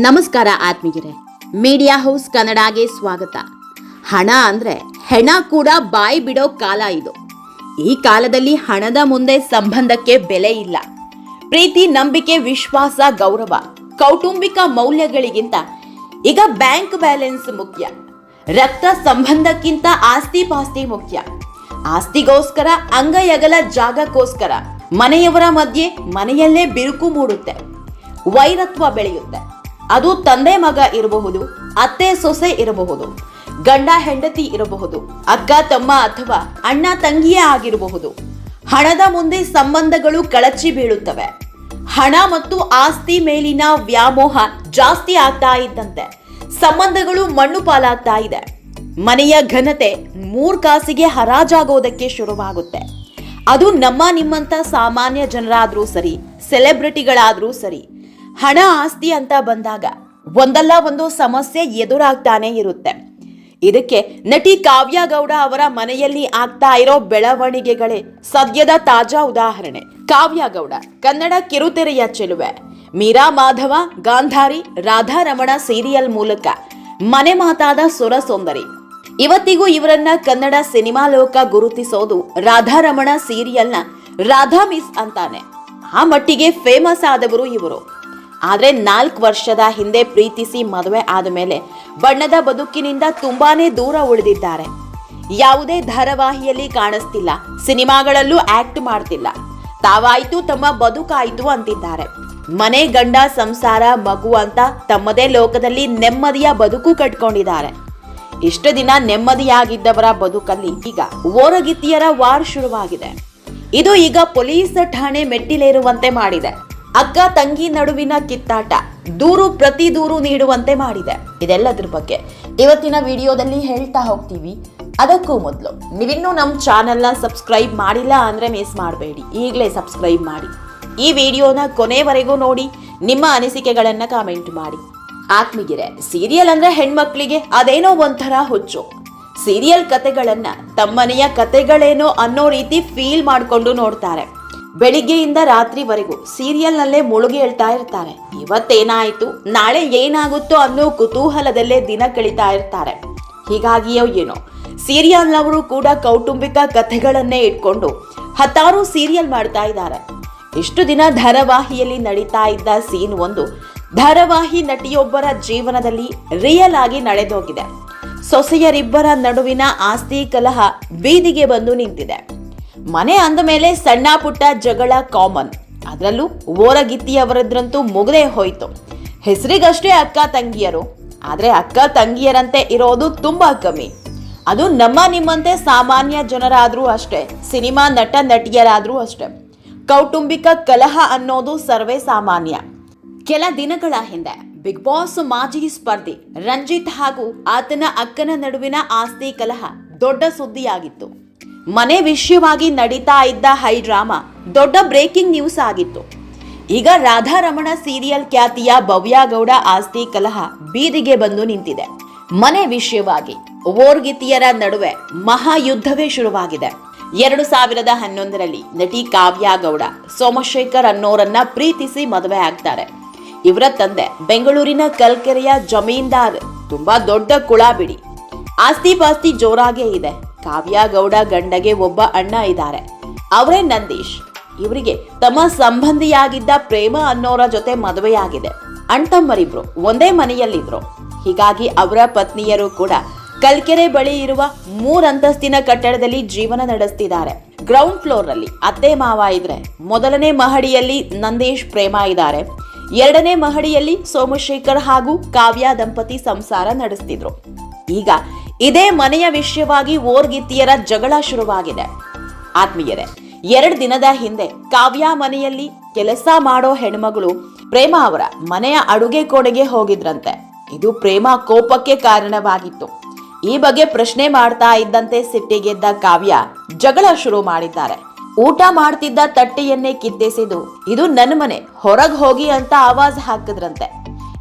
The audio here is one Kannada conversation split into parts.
ನಮಸ್ಕಾರ ಆತ್ಮೀಯರೇ. ಮೀಡಿಯಾ ಹೌಸ್ ಕನ್ನಡಗೆ ಸ್ವಾಗತ. ಹಣ ಅಂದ್ರೆ ಹೆಣ ಕೂಡ ಬಾಯಿ ಬಿಡೋ ಕಾಲ ಇದು. ಈ ಕಾಲದಲ್ಲಿ ಹಣದ ಮುಂದೆ ಸಂಬಂಧಕ್ಕೆ ಬೆಲೆ ಇಲ್ಲ. ಪ್ರೀತಿ, ನಂಬಿಕೆ, ವಿಶ್ವಾಸ, ಗೌರವ, ಕೌಟುಂಬಿಕ ಮೌಲ್ಯಗಳಿಗಿಂತ ಈಗ ಬ್ಯಾಂಕ್ ಬ್ಯಾಲೆನ್ಸ್ ಮುಖ್ಯ. ರಕ್ತ ಸಂಬಂಧಕ್ಕಿಂತ ಆಸ್ತಿ ಪಾಸ್ತಿ ಮುಖ್ಯ. ಆಸ್ತಿಗೋಸ್ಕರ, ಅಂಗಯಗಲ ಜಾಗಕ್ಕೋಸ್ಕರ ಮನೆಯವರ ಮಧ್ಯೆ ಮನೆಯಲ್ಲೇ ಬಿರುಕು ಮೂಡುತ್ತೆ. ವೈರತ್ವ ಬೆಳೆಯುತ್ತೆ. ಅದು ತಂದೆ ಮಗ ಇರಬಹುದು, ಅತ್ತೆ ಸೊಸೆ ಇರಬಹುದು, ಗಂಡ ಹೆಂಡತಿ ಇರಬಹುದು, ಅಕ್ಕ ತಮ್ಮ ಅಥವಾ ಅಣ್ಣ ತಂಗಿಯೇ ಆಗಿರಬಹುದು. ಹಣದ ಮುಂದೆ ಸಂಬಂಧಗಳು ಕಳಚಿ ಬೀಳುತ್ತವೆ. ಹಣ ಮತ್ತು ಆಸ್ತಿ ಮೇಲಿನ ವ್ಯಾಮೋಹ ಜಾಸ್ತಿ ಆಗ್ತಾ ಇದ್ದಂತೆ. ಸಂಬಂಧಗಳು ಮಣ್ಣು ಪಾಲಾಗ್ತಾ ಇದೆ. ಮನೆಯ ಘನತೆ ಮೂರ್ ಕಾಸಿಗೆ ಹರಾಜಾಗೋದಕ್ಕೆ ಶುರುವಾಗುತ್ತೆ. ಅದು ನಮ್ಮ ನಿಮ್ಮಂತ ಸಾಮಾನ್ಯ ಜನರಾದರೂ ಸರಿ ಸೆಲೆಬ್ರಿಟಿಗಳಾದರೂ ಸರಿ ಹಣ ಆಸ್ತಿ ಅಂತ ಬಂದಾಗ ಒಂದಲ್ಲ ಒಂದು ಸಮಸ್ಯೆ ಎದುರಾಗ್ತಾನೆ ಇರುತ್ತೆ. ಇದಕ್ಕೆ ನಟಿ ಕಾವ್ಯ ಗೌಡ ಅವರ ಮನೆಯಲ್ಲಿ ಆಗ್ತಾ ಇರೋ ಬೆಳವಣಿಗೆಗಳೇ ಸದ್ಯದ ತಾಜಾ ಉದಾಹರಣೆ. ಕಾವ್ಯ ಗೌಡ, ಕನ್ನಡ ಕಿರುತೆರೆಯ ಚೆಲುವೆ. ಮೀರಾ ಮಾಧವ, ಗಾಂಧಾರಿ, ರಾಧಾರಮಣ ಸೀರಿಯಲ್ ಮೂಲಕ ಮನೆ ಮಾತಾದ ಸುರ ಸುಂದರಿ ಇವತ್ತಿಗೂ ಇವರನ್ನ ಕನ್ನಡ ಸಿನಿಮಾ ಲೋಕ ಗುರುತಿಸೋದು ರಾಧಾರಮಣ ಸೀರಿಯಲ್ನ ರಾಧಾ ಮಿಸ್ ಅಂತಾನೆ. ಆ ಮಟ್ಟಿಗೆ ಫೇಮಸ್ ಆದವರು ಇವರು. ಆದ್ರೆ ನಾಲ್ಕು ವರ್ಷದ ಹಿಂದೆ ಪ್ರೀತಿಸಿ ಮದುವೆ ಆದ ಮೇಲೆ ಬಣ್ಣದ ಬದುಕಿನಿಂದ ತುಂಬಾನೇ ದೂರ ಉಳಿದಿದ್ದಾರೆ. ಯಾವುದೇ ಧಾರಾವಾಹಿಯಲ್ಲಿ ಕಾಣಿಸ್ತಿಲ್ಲ, ಸಿನಿಮಾಗಳಲ್ಲೂ ಆಕ್ಟ್ ಮಾಡ್ತಿಲ್ಲ. ತಾವಾಯ್ತು ತಮ್ಮ ಬದುಕಾಯ್ತು ಅಂತಿದ್ದಾರೆ. ಮನೆ ಗಂಡ ಸಂಸಾರ ಮಗು ಅಂತ ತಮ್ಮದೇ ಲೋಕದಲ್ಲಿ ನೆಮ್ಮದಿಯ ಬದುಕು ಕಟ್ಕೊಂಡಿದ್ದಾರೆ. ಇಷ್ಟು ದಿನ ನೆಮ್ಮದಿಯಾಗಿದ್ದವರ ಬದುಕಲ್ಲಿ ಈಗ ಓರಗಿತ್ತಿಯರ ವಾರ್ ಶುರುವಾಗಿದೆ. ಇದು ಈಗ ಪೊಲೀಸ್ ಠಾಣೆ ಮೆಟ್ಟಿಲೇರುವಂತೆ ಮಾಡಿದೆ. ಅಕ್ಕ ತಂಗಿ ನಡುವಿನ ಕಿತ್ತಾಟ ದೂರು ಪ್ರತಿ ದೂರು ನೀಡುವಂತೆ ಮಾಡಿದೆ. ಇದೆಲ್ಲದ್ರ ಬಗ್ಗೆ ಇವತ್ತಿನ ವಿಡಿಯೋದಲ್ಲಿ ಹೇಳ್ತಾ ಹೋಗ್ತೀವಿ. ಅದಕ್ಕೂ ಮೊದಲು ನೀವಿನ್ನೂ ನಮ್ಮ ಚಾನೆಲ್ನ ಸಬ್ಸ್ಕ್ರೈಬ್ ಮಾಡಿಲ್ಲ ಅಂದರೆ ಮಿಸ್ ಮಾಡಬೇಡಿ. ಈಗಲೇ ಸಬ್ಸ್ಕ್ರೈಬ್ ಮಾಡಿ. ಈ ವಿಡಿಯೋನ ಕೊನೆವರೆಗೂ ನೋಡಿ, ನಿಮ್ಮ ಅನಿಸಿಕೆಗಳನ್ನು ಕಾಮೆಂಟ್ ಮಾಡಿ. ಆತ್ಮಿಗಿರೆ ಸೀರಿಯಲ್ ಅಂದರೆ ಹೆಣ್ಮಕ್ಳಿಗೆ ಅದೇನೋ ಒಂಥರ ಹುಚ್ಚು. ಸೀರಿಯಲ್ ಕತೆಗಳನ್ನು ತಮ್ಮನೆಯ ಕತೆಗಳೇನೋ ಅನ್ನೋ ರೀತಿ ಫೀಲ್ ಮಾಡಿಕೊಂಡು ನೋಡ್ತಾರೆ. ಬೆಳಿಗ್ಗೆಯಿಂದ ರಾತ್ರಿವರೆಗೂ ಸೀರಿಯಲ್ನಲ್ಲೇ ಮುಳುಗಿ ಹೇಳ್ತಾ ಇರ್ತಾರೆ. ಇವತ್ತೇನಾಯ್ತು? ನಾಳೆ ಏನಾಗುತ್ತೋ ಅನ್ನೋ ಕುತೂಹಲದಲ್ಲೇ ದಿನ ಕಳೀತಾ ಇರ್ತಾರೆ. ಹೀಗಾಗಿಯೋ ಏನೋ. ಸೀರಿಯಲ್ನವರು ಕೂಡ ಕೌಟುಂಬಿಕ ಕಥೆಗಳನ್ನೇ ಇಟ್ಕೊಂಡು ಹತ್ತಾರು ಸೀರಿಯಲ್ ಮಾಡ್ತಾ ಇದ್ದಾರೆ. ಇಷ್ಟು ದಿನ ಧಾರಾವಾಹಿಯಲ್ಲಿ ನಡೀತಾ ಇದ್ದ ಸೀನ್ ಒಂದು ಧಾರಾವಾಹಿ ನಟಿಯೊಬ್ಬರ ಜೀವನದಲ್ಲಿ ರಿಯಲ್ ಆಗಿ ನಡೆದೋಗಿದೆ. ಸೊಸೆಯರಿಬ್ಬರ ನಡುವಿನ ಆಸ್ತಿ ಕಲಹ ಬೀದಿಗೆ ಬಂದು ನಿಂತಿದೆ. ಮನೆ ಅಂದ ಮೇಲೆ ಸಣ್ಣ ಪುಟ್ಟ ಜಗಳ ಕಾಮನ್ ಅದರಲ್ಲೂ ಓರಗಿತ್ತಿಯವರದ್ರಂತೂ ಮುಗದೆ ಹೋಯ್ತು. ಹೆಸರಿಗಷ್ಟೇ ಅಕ್ಕ ತಂಗಿಯರು. ಆದರೆ ಅಕ್ಕ ತಂಗಿಯರಂತೆ ಇರೋದು ತುಂಬಾ ಕಮ್ಮಿ. ಅದು ನಮ್ಮ ನಿಮ್ಮಂತೆ ಸಾಮಾನ್ಯ ಜನರಾದರೂ ಅಷ್ಟೇ, ಸಿನಿಮಾ ನಟ ನಟಿಯರಾದರೂ ಅಷ್ಟೇ. ಕೌಟುಂಬಿಕ ಕಲಹ ಅನ್ನೋದು ಸರ್ವೇ ಸಾಮಾನ್ಯ. ಕೆಲ ದಿನಗಳ ಹಿಂದೆ ಬಿಗ್ ಬಾಸ್ ಮಾಜಿ ಸ್ಪರ್ಧಿ ರಂಜಿತ್ ಹಾಗೂ ಆತನ ಅಕ್ಕನ ನಡುವಿನ ಆಸ್ತಿ ಕಲಹ ದೊಡ್ಡ ಸುದ್ದಿಯಾಗಿತ್ತು. ಮನೆ ವಿಷಯವಾಗಿ ನಡೀತಾ ಇದ್ದ ಹೈ ಡ್ರಾಮಾ ದೊಡ್ಡ ಬ್ರೇಕಿಂಗ್ ನ್ಯೂಸ್ ಆಗಿತ್ತು. ಈಗ ರಾಧಾರಮಣ ಸೀರಿಯಲ್ ಖ್ಯಾತಿಯ ಭವ್ಯಾಗೌಡ ಆಸ್ತಿ ಕಲಹ ಬೀದಿಗೆ ಬಂದು ನಿಂತಿದೆ. ಮನೆ ವಿಷಯವಾಗಿ ಓರ್ಗಿತಿಯರ ನಡುವೆ ಮಹಾಯುದ್ಧವೇ ಶುರುವಾಗಿದೆ. ಎರಡು ಸಾವಿರದ ಹನ್ನೊಂದರಲ್ಲಿ ನಟಿ ಕಾವ್ಯ ಗೌಡ, ಸೋಮಶೇಖರ್ ಅನ್ನೋರನ್ನ ಪ್ರೀತಿಸಿ ಮದುವೆ ಆಗ್ತಾರೆ. ಇವರ ತಂದೆ ಬೆಂಗಳೂರಿನ ಕಲ್ಕೆರೆಯ ಜಮೀನ್ದಾರ್, ತುಂಬಾ ದೊಡ್ಡ ಕುಳಾಬಿಡಿ. ಆಸ್ತಿ ಪಾಸ್ತಿ ಜೋರಾಗೇ ಇದೆ. ಕಾವ್ಯ ಗೌಡ ಗಂಡಗೆ ಒಬ್ಬ ಅಣ್ಣ ಇದ್ದಾರೆ. ಅವರೇ ನಂದೀಶ್. ಇವರಿಗೆ ತಮ್ಮ ಸಂಬಂಧಿಯಾಗಿದ್ದ ಪ್ರೇಮ ಅನ್ನೋರ ಜೊತೆ ಮದುವೆಯಾಗಿದೆ. ಅಣ್ತಮ್ಮರಿಬ್ರು ಒಂದೇ ಮನೆಯಲ್ಲಿದ್ರು. ಹೀಗಾಗಿ ಅವರ ಪತ್ನಿಯರು ಕೂಡ ಕಲ್ಕೆರೆ ಬಳಿ ಇರುವ ಮೂರಂತಸ್ತಿನ ಕಟ್ಟಡದಲ್ಲಿ ಜೀವನ ನಡೆಸ್ತಿದ್ದಾರೆ. ಗ್ರೌಂಡ್ ಫ್ಲೋರ್ ಅಲ್ಲಿ ಅತ್ತೆ ಮಾವ ಇದ್ರೆ ಮೊದಲನೇ ಮಹಡಿಯಲ್ಲಿ ನಂದೀಶ್ ಪ್ರೇಮ ಇದ್ದಾರೆ. ಎರಡನೇ ಮಹಡಿಯಲ್ಲಿ ಸೋಮಶೇಖರ್ ಹಾಗೂ ಕಾವ್ಯ ದಂಪತಿ ಸಂಸಾರ ನಡೆಸ್ತಿದ್ರು. ಈಗ ಇದೇ ಮನೆಯ ವಿಷಯವಾಗಿ ಓರ್ಗಿತ್ತಿಯರ ಜಗಳ ಶುರುವಾಗಿದೆ. ಆತ್ಮೀಯರೇ, ಎರಡು ದಿನದ ಹಿಂದೆ ಕಾವ್ಯ ಮನೆಯಲ್ಲಿ ಕೆಲಸ ಮಾಡೋ ಹೆಣ್ಮಗಳು ಪ್ರೇಮ ಅವರ ಮನೆಯ ಅಡುಗೆ ಕೋಣೆಗೆ ಹೋಗಿದ್ರಂತೆ. ಇದು ಪ್ರೇಮ ಕೋಪಕ್ಕೆ ಕಾರಣವಾಗಿತ್ತು. ಈ ಬಗ್ಗೆ ಪ್ರಶ್ನೆ ಮಾಡ್ತಾ ಇದ್ದಂತೆ ಸಿಟ್ಟಿಗೆದ್ದ ಕಾವ್ಯ ಜಗಳ ಶುರು ಮಾಡಿದ್ದಾರೆ. ಊಟ ಮಾಡ್ತಿದ್ದ ತಟ್ಟೆಯನ್ನೇ ಕಿತ್ತೆಸೆದು, ಇದು ನನ್ನ ಮನೆ, ಹೊರಗ್ ಹೋಗಿ ಅಂತ ಆವಾಜ್ ಹಾಕಿದ್ರಂತೆ.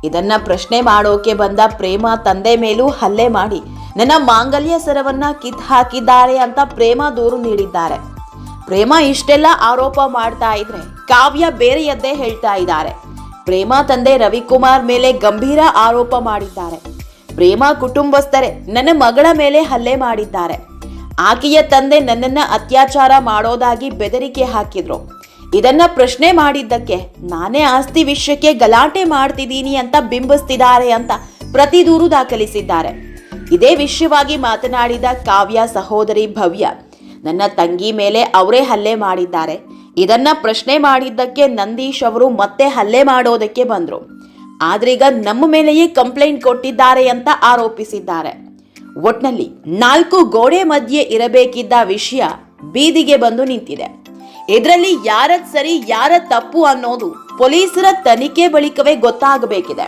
ಇದನ್ನ ಪ್ರಶ್ನೆ ಮಾಡೋಕೆ ಬಂದ ಪ್ರೇಮ ತಂದೆ ಮೇಲೂ ಹಲ್ಲೆ ಮಾಡಿ ನನ್ನ ಮಾಂಗಲ್ಯ ಸರವನ್ನ ಕಿತ್ ಹಾಕಿದ್ದಾರೆ ಅಂತ ಪ್ರೇಮ ದೂರು ನೀಡಿದ್ದಾರೆ. ಪ್ರೇಮ ಇಷ್ಟೆಲ್ಲ ಆರೋಪ ಮಾಡ್ತಾ ಇದ್ರೆ ಕಾವ್ಯ ಬೇರೆಯದ್ದೇ ಹೇಳ್ತಾ ಇದ್ದಾರೆ. ಪ್ರೇಮ ತಂದೆ ರವಿಕುಮಾರ್ ಮೇಲೆ ಗಂಭೀರ ಆರೋಪ ಮಾಡಿದ್ದಾರೆ. ಪ್ರೇಮ ಕುಟುಂಬಸ್ಥರೇ, ನನ್ನ ಮಗಳ ಮೇಲೆ ಹಲ್ಲೆ ಮಾಡಿದ್ದಾರೆ. ಆಕೆಯ ತಂದೆ ನನ್ನನ್ನ ಅತ್ಯಾಚಾರ ಮಾಡೋದಾಗಿ ಬೆದರಿಕೆ ಹಾಕಿದ್ರು. ಇದನ್ನ ಪ್ರಶ್ನೆ ಮಾಡಿದ್ದಕ್ಕೆ ನಾನೇ ಆಸ್ತಿ ವಿಷಯಕ್ಕೆ ಗಲಾಟೆ ಮಾಡ್ತಿದ್ದೀನಿ ಅಂತ ಬಿಂಬಿಸ್ತಿದ್ದಾರೆ ಅಂತ ಪ್ರತಿ ದೂರು ದಾಖಲಿಸಿದ್ದಾರೆ. ಇದೇ ವಿಷಯವಾಗಿ ಮಾತನಾಡಿದ ಕಾವ್ಯ ಸಹೋದರಿ ಭವ್ಯ, ನನ್ನ ತಂಗಿ ಮೇಲೆ ಅವರೇ ಹಲ್ಲೆ ಮಾಡಿದ್ದಾರೆ. ಇದನ್ನ ಪ್ರಶ್ನೆ ಮಾಡಿದ್ದಕ್ಕೆ ನಂದೀಶ್ ಅವರು ಮತ್ತೆ ಹಲ್ಲೆ ಮಾಡೋದಕ್ಕೆ ಬಂದರು. ಆದ್ರೀಗ ನಮ್ಮ ಮೇಲೆಯೇ ಕಂಪ್ಲೇಂಟ್ ಕೊಟ್ಟಿದ್ದಾರೆ ಅಂತ ಆರೋಪಿಸಿದ್ದಾರೆ. ಒಟ್ನಲ್ಲಿ ನಾಲ್ಕು ಗೋಡೆ ಮಧ್ಯೆ ಇರಬೇಕಿದ್ದ ವಿಷಯ ಬೀದಿಗೆ ಬಂದು ನಿಂತಿದೆ. ಇದರಲ್ಲಿ ಯಾರದ್ ಸರಿ ಯಾರ ತಪ್ಪು ಅನ್ನೋದು ಪೊಲೀಸರ ತನಿಖೆ ಬಳಿಕವೇ ಗೊತ್ತಾಗಬೇಕಿದೆ.